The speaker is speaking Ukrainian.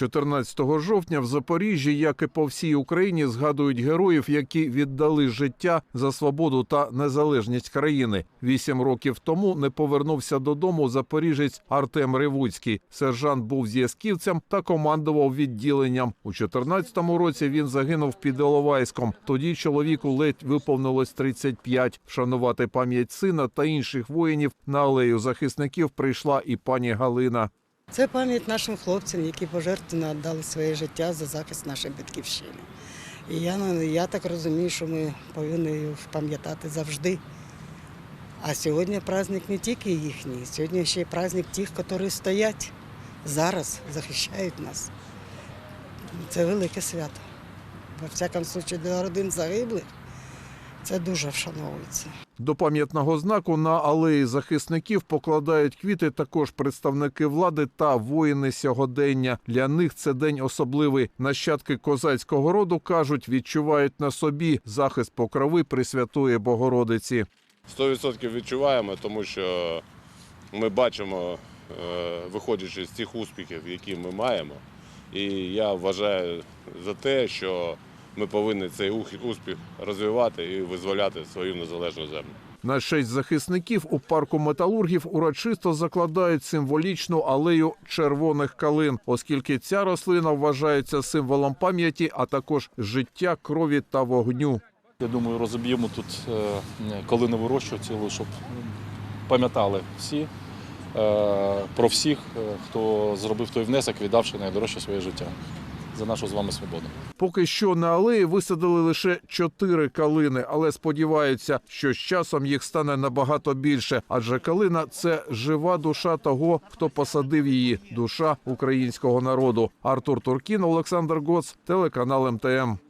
14 жовтня в Запоріжжі, як і по всій Україні, згадують героїв, які віддали життя за свободу та незалежність країни. Вісім років тому не повернувся додому запоріжець Артем Ревуцький. Сержант був зв'язківцем та командував відділенням. У 14-му році він загинув під Іловайськом. Тоді чоловіку ледь виповнилось 35. Вшанувати пам'ять сина та інших воїнів на алею захисників прийшла і пані Галина. Це пам'ять нашим хлопцям, які пожертвенно віддали своє життя за захист нашої батьківщини. І я, ну, я так розумію, що ми повинні їх пам'ятати завжди. А сьогодні праздник не тільки їхній, сьогодні ще й праздник тих, які стоять зараз, захищають нас. Це велике свято. Во всякому випадку для родин загиблих це дуже вшановується. До пам'ятного знаку на алеї захисників покладають квіти також представники влади та воїни сьогодення. Для них це день особливий. Нащадки козацького роду кажуть, відчувають на собі захист покрови Пресвятої Богородиці. 100% відчуваємо, тому що ми бачимо, е, виходячи з тих успіхів, які ми маємо. І я вважаю за те, що ми повинні цей успіх розвивати і визволяти свою незалежну землю. На шесть захисників у парку металургів урочисто закладають символічну алею червоних калин, оскільки ця рослина вважається символом пам'яті, а також життя, крові та вогню. Я думаю, розоб'ємо тут е, калинову рощу цілу, щоб пам'ятали всі е, про всіх, е, хто зробив той внесок, віддавши найдорожче своє життя за нашу з вами свободу. Поки що на алеї висадили лише чотири калини, але сподіваються, що з часом їх стане набагато більше, адже калина це жива душа того, хто посадив її, душа українського народу. Артур Туркін, Олександр Гоц, телеканал МТМ.